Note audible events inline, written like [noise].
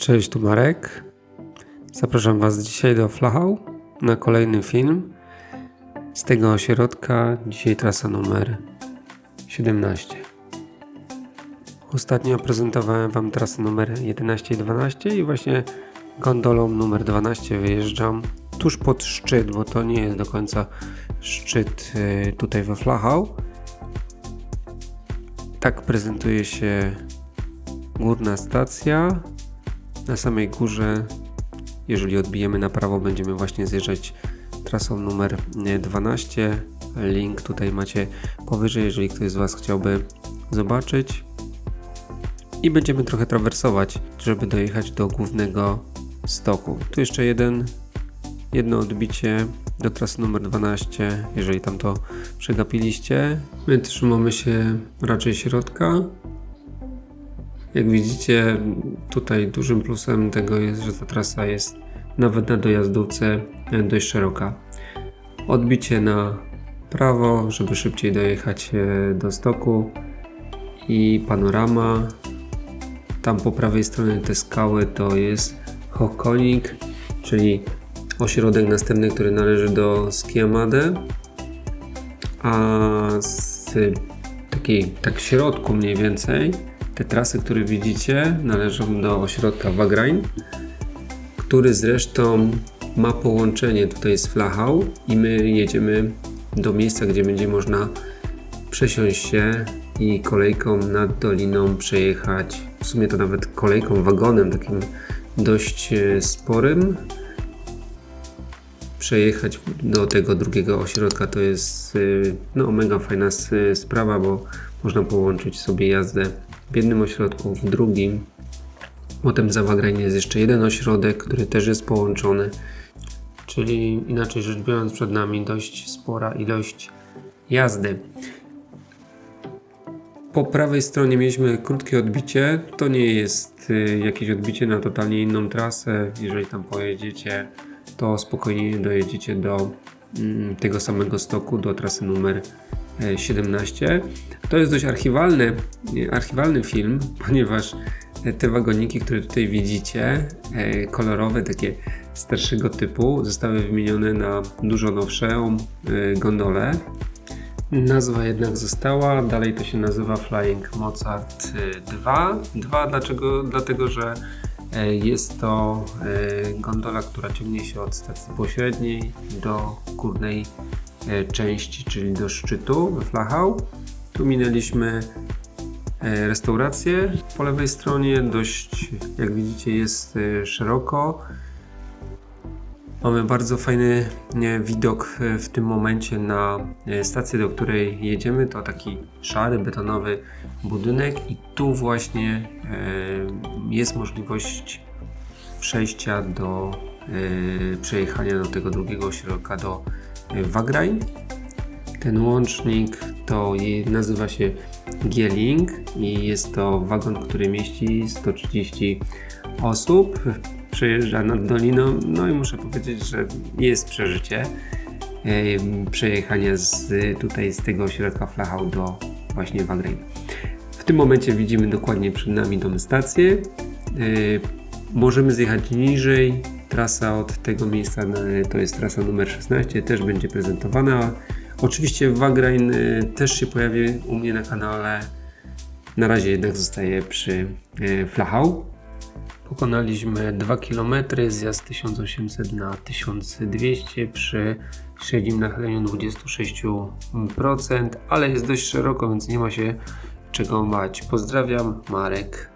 Cześć, tu Marek. Zapraszam Was dzisiaj do Flachau na kolejny film z tego ośrodka. Dzisiaj trasa numer 17. Ostatnio prezentowałem Wam trasę numer 11 i 12 i właśnie gondolą numer 12 wyjeżdżam tuż pod szczyt, bo to nie jest do końca szczyt y, tutaj we Flachau. Tak prezentuje się górna stacja. Na samej górze, jeżeli odbijemy na prawo, będziemy właśnie zjeżdżać trasą numer 12. Link tutaj macie powyżej, jeżeli ktoś z Was chciałby zobaczyć. I będziemy trochę trawersować, żeby dojechać do głównego stoku. Tu jeszcze jeden, jedno odbicie do trasy numer 12, jeżeli tam to przegapiliście. My trzymamy się raczej środka, jak widzicie, tutaj dużym plusem tego jest, że ta trasa jest nawet na dojazdówce dość szeroka. Odbicie na prawo, żeby szybciej dojechać e, do stoku i panorama. Tam po prawej stronie te skały to jest Hokonik, czyli ośrodek następny, który należy do Skiamade. A z takiej, tak w środku mniej więcej te trasy, które widzicie, należą do ośrodka Wagrain, który zresztą ma połączenie tutaj z Flachau i my jedziemy do miejsca, gdzie będzie można przesiąść się i kolejką nad doliną przejechać, w sumie to nawet kolejką, wagonem takim dość e, sporym, przejechać do tego drugiego ośrodka to jest e, no, mega fajna sprawa, bo można połączyć sobie jazdę w jednym ośrodku, w drugim. Potem za Wagrań jest jeszcze jeden ośrodek, który też jest połączony. Czyli inaczej rzecz biorąc, przed nami dość spora ilość jazdy. Po prawej stronie mieliśmy krótkie odbicie. To nie jest y, jakieś odbicie na totalnie inną trasę. Jeżeli tam pojedziecie, to spokojnie dojedziecie do mm, tego samego stoku, do trasy numer 17. To jest dość archiwalny, archiwalny film, [laughs] ponieważ te wagoniki, które tutaj widzicie, e, kolorowe, takie starszego typu, zostały wymienione na dużo nowszą e, gondolę. Nazwa jednak została, dalej to się nazywa Flying Mozart 2. 2 dlaczego? Dlatego, że e, jest to gondola, która ciągnie się od stacji pośredniej do górnej części, czyli do szczytu we Flachau. Tu minęliśmy e, restaurację po lewej stronie, dość jak widzicie jest e, szeroko. Mamy bardzo fajny widok w tym momencie na stację, do której jedziemy. To taki szary, betonowy budynek i tu właśnie jest możliwość przejścia do przejechania do tego drugiego ośrodka, do Wagrain. Ten łącznik to nazywa się Gieling i jest to wagon, który mieści 130 osób. Przejeżdża nad doliną, no i muszę powiedzieć, że jest przeżycie przejechania z, tutaj z tego ośrodka Flachau do właśnie Wagrain. W tym momencie widzimy dokładnie przed nami tą stację. E, możemy zjechać niżej, Trasa od tego miejsca to jest trasa numer 16, też będzie prezentowana. Oczywiście Wagrain y, też się pojawi u mnie na kanale. Na razie jednak zostaje przy y, Flachau. Pokonaliśmy 2 km, zjazd 1800 na 1200 przy średnim nachyleniu 26%, ale jest dość szeroko, więc nie ma się czego bać. Pozdrawiam, Marek.